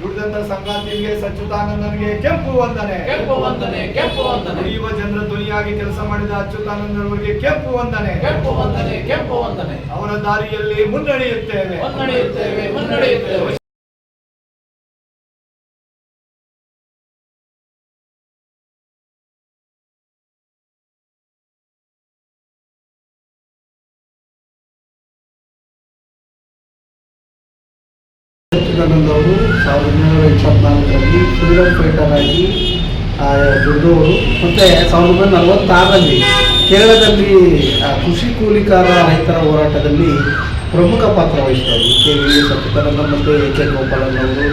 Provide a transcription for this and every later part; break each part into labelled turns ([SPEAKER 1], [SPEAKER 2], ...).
[SPEAKER 1] ದುಡಿದಂತ ಸಂಗಾತಿಗೆ ಸಚ್ಯುತಾನಂದನಿಗೆ ಕೆಂಪು ವಂದನೆ.
[SPEAKER 2] ಕೆಂಪು ವಂದನೆ ಕೆಂಪು ವಂದನೆ.
[SPEAKER 1] ದುಡಿಯುವ ಜನರ ಧ್ವನಿಯಾಗಿ ಕೆಲಸ ಮಾಡಿದ ಅಚ್ಯುತಾನಂದರವರಿಗೆ ಕೆಂಪು ವಂದನೆ.
[SPEAKER 2] ಕೆಂಪು ವಂದನೆ ಕೆಂಪು ವಂದನೆ.
[SPEAKER 1] ಅವರ ದಾರಿಯಲ್ಲಿ ಮುನ್ನಡೆಯುತ್ತೇವೆ.
[SPEAKER 2] ಮುನ್ನಡೆಯುತ್ತೇವೆ ಮುನ್ನಡೆಯುತ್ತೇವೆ.
[SPEAKER 3] ಸಚ್ಚಿದಾನಂದ ಅವರು ಸಾವಿರದ ಒಂಬೈನೂರ ಇಪ್ಪತ್ನಾಲ್ಕರಲ್ಲಿ ಫ್ರೀಡಮ್ ಫೈಟರ್ ಆಗಿ ದುಡಿದವರು ಮತ್ತು ಸಾವಿರದ ಒಂಬೈನೂರ ನಲವತ್ತಾರರಲ್ಲಿ ಕೇರಳದಲ್ಲಿ ಕೃಷಿ ಕೂಲಿಕಾರ ರೈತರ ಹೋರಾಟದಲ್ಲಿ ಪ್ರಮುಖ ಪಾತ್ರ ವಹಿಸಿದವರು. ಕೆ ವಿ ಸಚ್ಚಿದಾನಂದ ಮತ್ತು ಎ ಕೆ ಗೋಪಾಲನ್ ಅವರು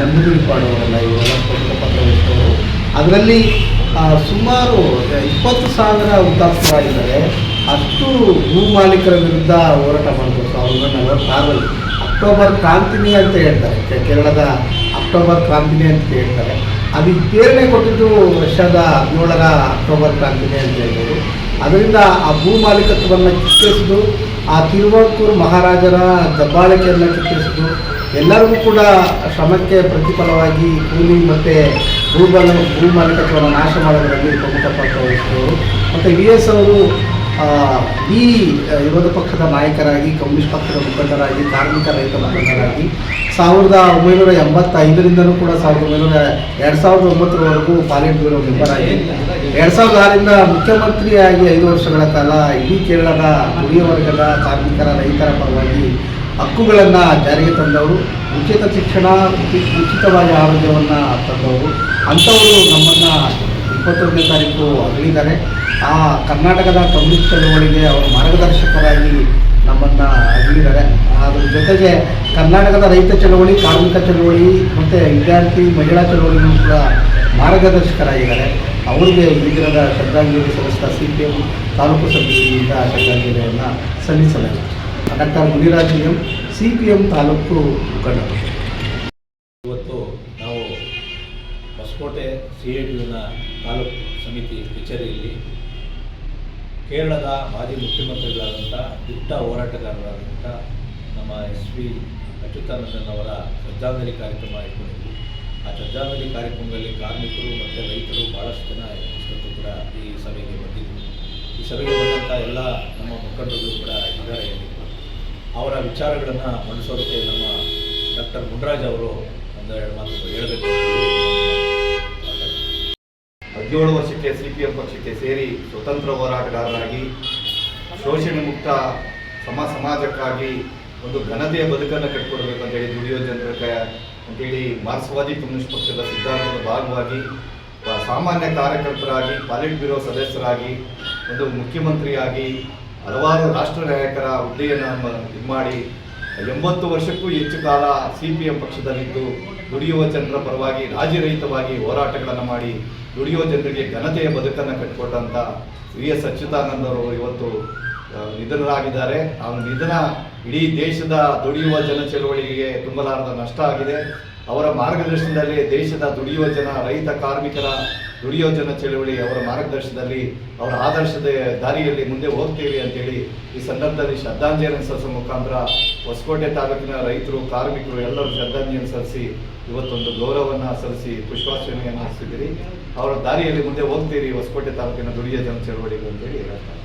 [SPEAKER 3] ನಂಬಿಕೆ ಅವರೆಲ್ಲ ಇವರೆಲ್ಲ ಪ್ರಮುಖ ಪಾತ್ರ ವಹಿಸಿದವರು. ಅದರಲ್ಲಿ ಸುಮಾರು ಇಪ್ಪತ್ತು ಸಾವಿರ ಹುತಾತ್ಮರಾಗಿದ್ದಾರೆ. ಅಷ್ಟು ಭೂ ಮಾಲೀಕರ ವಿರುದ್ಧ ಹೋರಾಟ ಮಾಡಿದ್ರು ಸಾವಿರದ ಒಂಬೈನೂರ ನಲವತ್ತಾರರಲ್ಲಿ. ಅಕ್ಟೋಬರ್ ಕ್ರಾಂತಿನಿ ಅಂತ ಹೇಳ್ತಾರೆ. ಕೇರಳದ ಅಕ್ಟೋಬರ್ ಕ್ರಾಂತಿನಿ ಅಂತ ಹೇಳ್ತಾರೆ. ಅದಕ್ಕೆ ಪ್ರೇರಣೆ ಕೊಟ್ಟಿದ್ದು ವರ್ಷದ ಹದಿನೇಳರ ಅಕ್ಟೋಬರ್ ಕ್ರಾಂತಿನಿ ಅಂತ ಹೇಳ್ಬೋದು. ಅದರಿಂದ ಆ ಭೂ ಮಾಲೀಕತ್ವವನ್ನು ಕಿತ್ತಿಸಿದು ಆ ತಿರುವಾಂಕೂರು ಮಹಾರಾಜರ ದಬ್ಬಾಳಿಕೆಯನ್ನು ಕಿತ್ತಿಸಿದು ಎಲ್ಲರಿಗೂ ಕೂಡ ಶ್ರಮಕ್ಕೆ ಪ್ರತಿಫಲವಾಗಿ ಕೂಲಿ ಮತ್ತು ಭೂಬಲ ಭೂ ಮಾಲೀಕತ್ವವನ್ನು ನಾಶ ಮಾಡೋದರಲ್ಲಿ ಪ್ರಮುಖ ಪಾತ್ರ ವಹಿಸಿದವರು. ಮತ್ತು ವಿ ಎಸ್ ಅವರು ಈ ವಿರೋಧ ಪಕ್ಷದ ನಾಯಕರಾಗಿ, ಕಮ್ಯುನಿಸ್ಟ್ ಪಕ್ಷದ ಮುಖಂಡರಾಗಿ, ಕಾರ್ಮಿಕ ರೈತ ಮುಖಂಡರಾಗಿ ಸಾವಿರದ ಒಂಬೈನೂರ ಎಂಬತ್ತೈದರಿಂದನೂ ಕೂಡ ಸಾವಿರದ ಒಂಬೈನೂರ ಎರಡು ಸಾವಿರದ ಒಂಬತ್ತರವರೆಗೂ ಪಾಲಿಟ್ ಬ್ಯೂರೋ ಮೆಂಬರ್ ಆಗಿ, ಎರಡು ಸಾವಿರದ ಆರರಿಂದ ಮುಖ್ಯಮಂತ್ರಿಯಾಗಿ ಐದು ವರ್ಷಗಳ ಕಾಲ ಇಡೀ ಕೇರಳದ ದುಡಿಯ ವರ್ಗದ ಕಾರ್ಮಿಕರ, ರೈತರ ಪರವಾಗಿ ಹಕ್ಕುಗಳನ್ನು ಜಾರಿಗೆ ತಂದವರು, ಉಚಿತ ಶಿಕ್ಷಣ, ಉಚಿ- ಉಚಿತವಾಗಿ ಆರೋಗ್ಯವನ್ನು ತಂದವರು, ಅಂಥವರು ನಮ್ಮನ್ನು ಇಪ್ಪತ್ತೊಂದನೇ ತಾರೀಕು ಅಗಲಿದ್ದಾರೆ. ಆ ಕರ್ನಾಟಕದ ಕಮ್ಯುನಿಸ್ಟ್ ಚಳುವಳಿಗೆ ಅವರು ಮಾರ್ಗದರ್ಶಕರಾಗಿ ನಮ್ಮನ್ನು ನೀಡಿದ್ದಾರೆ. ಅದ್ರ ಜೊತೆಗೆ ಕರ್ನಾಟಕದ ರೈತ ಚಳುವಳಿ, ಕಾರ್ಮಿಕ ಚಳುವಳಿ ಮತ್ತು ವಿದ್ಯಾರ್ಥಿ, ಮಹಿಳಾ ಚಳುವಳಿಯೂ ಕೂಡ ಮಾರ್ಗದರ್ಶಕರಾಗಿದ್ದಾರೆ. ಅವರಿಗೆ ಈ ದಿನದ ಶ್ರದ್ಧಾಂಜಲಿ ಸಲ್ಲಿಸಿದ ಸಿ ಪಿ ಎಂ ತಾಲೂಕು ಸಮಿತಿಯಿಂದ ಶ್ರದ್ಧಾಂಜಲಿಯನ್ನು ಸಲ್ಲಿಸಲಾಗಿದೆ doctor Muniraj M C P M taluk ಮುಖಂಡ.
[SPEAKER 4] ಇವತ್ತು ನಾವು ಹೊಸಕೋಟೆ ಸಿ ಎ ಟಿಯುನ ತಾಲೂಕು ಸಮಿತಿ ಕಚೇರಿಯಲ್ಲಿ ಕೇರಳದ ಮಾಜಿ ಮುಖ್ಯಮಂತ್ರಿಗಳಾದಂಥ ದಿಟ್ಟ ಹೋರಾಟಗಾರರಾದಂಥ ನಮ್ಮ ಎಸ್ ವಿ ಅಚ್ಯುತಾನಂದನ್ ಅವರ ಶ್ರದ್ಧಾಂಜಲಿ ಕಾರ್ಯಕ್ರಮ ಇಟ್ಕೊಂಡಿದ್ವಿ ಆ ಶ್ರದ್ಧಾಂಜಲಿ ಕಾರ್ಯಕ್ರಮದಲ್ಲಿ ಕಾರ್ಮಿಕರು ಮತ್ತು ರೈತರು ಭಾಳಷ್ಟು ಜನ ಇಷ್ಟೊತ್ತು ಕೂಡ ಈ ಸಭೆಗೆ ಬಂದಿದ್ದರು. ಈ ಸಭೆಗೆ ಬಂದಂಥ ಎಲ್ಲ ನಮ್ಮ ಮುಖಂಡರು ಕೂಡ ಇದ್ದಾರೆ ಅವರ ವಿಚಾರಗಳನ್ನು ಮಂಡಿಸೋದಕ್ಕೆ ನಮ್ಮ ಡಾಕ್ಟರ್ ಮುನ್ರಾಜ್ ಅವರು ಒಂದೆರಡು ಮಾತು ಹೇಳಬೇಕು.
[SPEAKER 1] ಹದಿನೇಳು ವರ್ಷಕ್ಕೆ ಸಿ ಪಿ ಎಂ ಪಕ್ಷಕ್ಕೆ ಸೇರಿ ಸ್ವತಂತ್ರ ಹೋರಾಟಗಾರರಾಗಿ, ಶೋಷಣೆ ಮುಕ್ತ ಸಮ ಸಮಾಜಕ್ಕಾಗಿ ಒಂದು ಘನತೆಯ ಬದುಕನ್ನು ಕಟ್ಟಿಕೊಡ್ಬೇಕು ಅಂತೇಳಿ ದುಡಿಯೋ ಜನರ ಅಂತೇಳಿ ಮಾರ್ಕ್ಸ್ವಾದಿ ಕಮ್ಯುನಿಸ್ಟ್ ಪಕ್ಷದ ಸಿದ್ಧಾಂತದ ಭಾಗವಾಗಿ ಸಾಮಾನ್ಯ ಕಾರ್ಯಕರ್ತರಾಗಿ, ಪಾಲಿಟ್ ಬ್ಯೂರೋ ಸದಸ್ಯರಾಗಿ, ಒಂದು ಮುಖ್ಯಮಂತ್ರಿಯಾಗಿ ಹಲವಾರು ರಾಷ್ಟ್ರ ನಾಯಕರ ಹುದ್ದೆಯನ್ನು ಇದು ಮಾಡಿ ಎಂಬತ್ತು ವರ್ಷಕ್ಕೂ ಹೆಚ್ಚು ಕಾಲ ಸಿ ಪಿ ಎಂ ಪಕ್ಷದಲ್ಲಿದ್ದು, ದುಡಿಯುವ ಜನರ ಪರವಾಗಿ ರಾಜಿರಹಿತವಾಗಿ ಹೋರಾಟಗಳನ್ನು ಮಾಡಿ, ದುಡಿಯುವ ಜನರಿಗೆ ಘನತೆಯ ಬದುಕನ್ನು ಕಟ್ಟಿಕೊಟ್ಟಂಥ ವಿ ಎಸ್ ಅಚ್ಯುತಾನಂದ ಅವರು ಇವತ್ತು ನಿಧನರಾಗಿದ್ದಾರೆ. ಅವರ ನಿಧನ ಇಡೀ ದೇಶದ ದುಡಿಯುವ ಜನ ಚಳವಳಿಗೆ ತುಂಬಲಾರದ ನಷ್ಟ ಆಗಿದೆ. ಅವರ ಮಾರ್ಗದರ್ಶನದಲ್ಲಿ ದೇಶದ ದುಡಿಯುವ ಜನ, ರೈತ ಕಾರ್ಮಿಕರ ದುಡಿಯುವ ಜನ ಚಳವಳಿ, ಅವರ ಮಾರ್ಗದರ್ಶನದಲ್ಲಿ, ಅವರ ಆದರ್ಶದ ದಾರಿಯಲ್ಲಿ ಮುಂದೆ ಹೋಗ್ತೀವಿ ಅಂತೇಳಿ ಈ ಸಂದರ್ಭದಲ್ಲಿ ಶ್ರದ್ಧಾಂಜಲಿ ಸಲ್ಲಿಸೋ ಮುಖಾಂತರ ಹೊಸಕೋಟೆ ತಾಲೂಕಿನ ರೈತರು, ಕಾರ್ಮಿಕರು ಎಲ್ಲರೂ ಶ್ರದ್ಧಾಂಜಲಿ ಸಲ್ಲಿಸಿ ಇವತ್ತೊಂದು ಗೌರವವನ್ನು ಸಲ್ಲಿಸಿ ಪುಷ್ಪಾರ್ಚನೆಯನ್ನು ಹಚ್ಚಿದ್ದೀರಿ ಅವರ ದಾರಿಯಲ್ಲಿ ಮುಂದೆ ಹೋಗ್ತೀರಿ ಹೊಸಕೋಟೆ ತಾಲೂಕಿನ ದುರ್ಯೋಜನ ಜನ ಚಳವಳಿಗೆ ಅಂತೇಳಿ ಹೇಳ್ತಾರೆ.